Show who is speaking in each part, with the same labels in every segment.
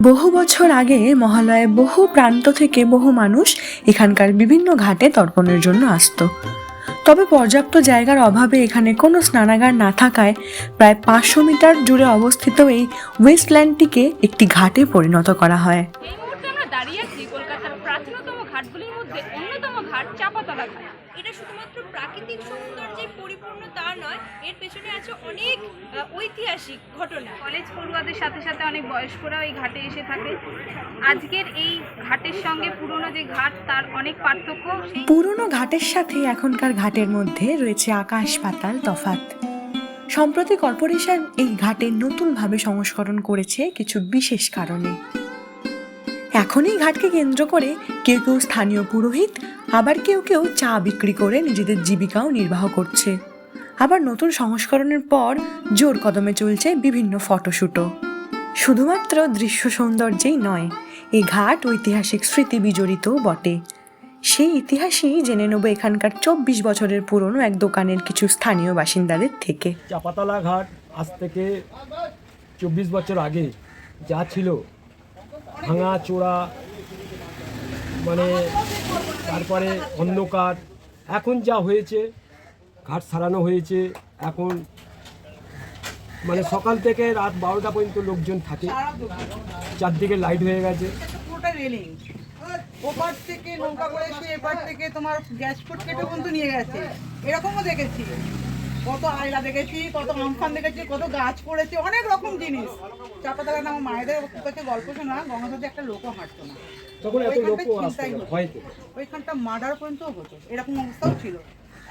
Speaker 1: বহু বছর আগে মহালয়ে বহু প্রান্ত থেকে বহু মানুষ এখানকার বিভিন্ন ঘাটে তর্পণের জন্য আসত। তবে পর্যাপ্ত জায়গার অভাবে এখানে কোনো স্নানাগার না থাকায় প্রায় পাঁচশো মিটার জুড়ে অবস্থিত এই ওয়েস্টল্যান্ডটিকে একটি ঘাটে পরিণত করা হয়
Speaker 2: এই মুহূর্তে আমরা দাঁড়িয়ে আছি কলকাতার প্রাচীনতম ঘাটগুলির মধ্যে অন্যতম ঘাট ঘাট
Speaker 3: এটা শুধুমাত্র প্রাকৃতিক সৌন্দর্যে পরিপূর্ণ তা নয় এর পেছনে আছে অনেক ঐতিহাসিক ঘটনা।
Speaker 2: কলেজ পড়ুয়াদের সাথে সাথে অনেক বয়স্করাও এই ঘাটে এসে থাকে। আজকের এই ঘাটের সঙ্গে পুরনো যে ঘাট তার অনেক পার্থক্য।
Speaker 1: পুরনো ঘাটের সাথে এখনকার ঘাটের মধ্যে রয়েছে আকাশ পাতাল তফাত সম্প্রতি কর্পোরেশন এই ঘাটের নতুনভাবে সংস্করণ করেছে কিছু বিশেষ কারণে। এখন এই ঘাটকে কেন্দ্র করে কেউ কেউ স্থানীয় পুরোহিত আবার কেউ কেউ চা বিক্রি করে নিজেদের জীবিকাও নির্বাহ করছে। আবার নতুন সংস্করণের পর জোর কদমে চলছে বিভিন্ন ফটোশ্যুটও শুধুমাত্র দৃশ্য সৌন্দর্যেই নয় এই ঘাট ঐতিহাসিক স্মৃতি বিজড়িতও বটে। সেই ইতিহাসই জেনে নেব এখানকার চব্বিশ বছরের পুরনো এক দোকানের কিছু স্থানীয় বাসিন্দাদের থেকে।
Speaker 4: চাপাতলা ঘাট আজ থেকে চব্বিশ বছর আগে যা ছিল ভাঙা চোরা মানে তারপরে অন্ধকার। এখন যা হয়েছে, ঘাট সারানো হয়েছে, এখন মানে সকাল থেকে রাত বারোটা পর্যন্ত লোকজন থাকে। চারদিকে লাইট হয়ে গেছে।
Speaker 5: ওপার থেকে নৌকা করে এপার থেকে তোমার গ্যাস ফুট কেটে পর্যন্ত নিয়ে গেছে। এরকমও দেখেছি। কত আয়লা দেখেছি, কত আমফান দেখেছি, কত গাছ পড়েছে অনেক রকম জিনিস। চাপাতলা আমার মায়েদের কাছে গল্প শোনা গঙ্গাধরতে একটা লোকও হাঁটতো না।
Speaker 4: তখন এত লোকও আসতো। হয়তো।
Speaker 5: ওইখানটা মার্ডার পর্যন্ত হতো। এরকম অবস্থাও ছিল।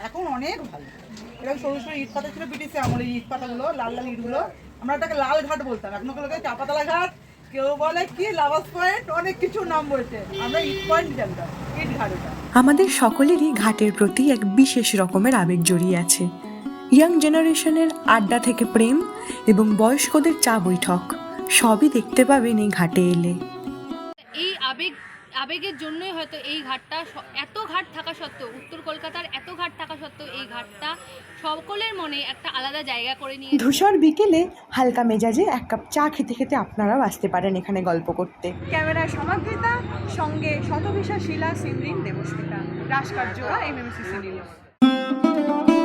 Speaker 5: এখন অনেক ভালো। এরকম সরু সরু ইট পাতা ছিল ব্রিটিশে আমলে ইট পাতাগুলো লাল লাল ইটগুলো। আমরা লাল ঘাট বলতাম। এখন ওগুলোকে চাপাতলা ঘাট। কেউ বলে কি লাভাস পয়েন্ট? অনেক কিছু নাম বলছে। আমরা ইট পয়েন্ট জানতাম ইট ঘাট
Speaker 1: আমাদের সকলেরই ঘাটের প্রতি এক বিশেষ রকমের আবেগ জড়িয়ে আছে। ইয়াং জেনারেশনের আড্ডা থেকে প্রেম এবং বয়স্কদের চা বৈঠক সবই দেখতে পাবেন এই ঘাটে এলে।
Speaker 2: আবেগ আবেগের জন্যই হয়তো এই ঘাটটা এত ঘাট থাকা সত্ত্বেও উত্তর কলকাতার এত ঘাট থাকা সত্ত্বেও এই ঘাটটা সকলের মনে একটা আলাদা জায়গা করে নিয়ে
Speaker 1: ধূসর বিকেলে হালকা মেজাজে এক কাপ চা খেতে খেতে আপনারাও আসতে পারেন এখানে গল্প করতে।
Speaker 6: ক্যামেরায় সমাদৃতা সঙ্গে শতভিসা শিলা সিমরিন দেবস্মিতা। রাজকার্য এমএমসিসি নিউজ।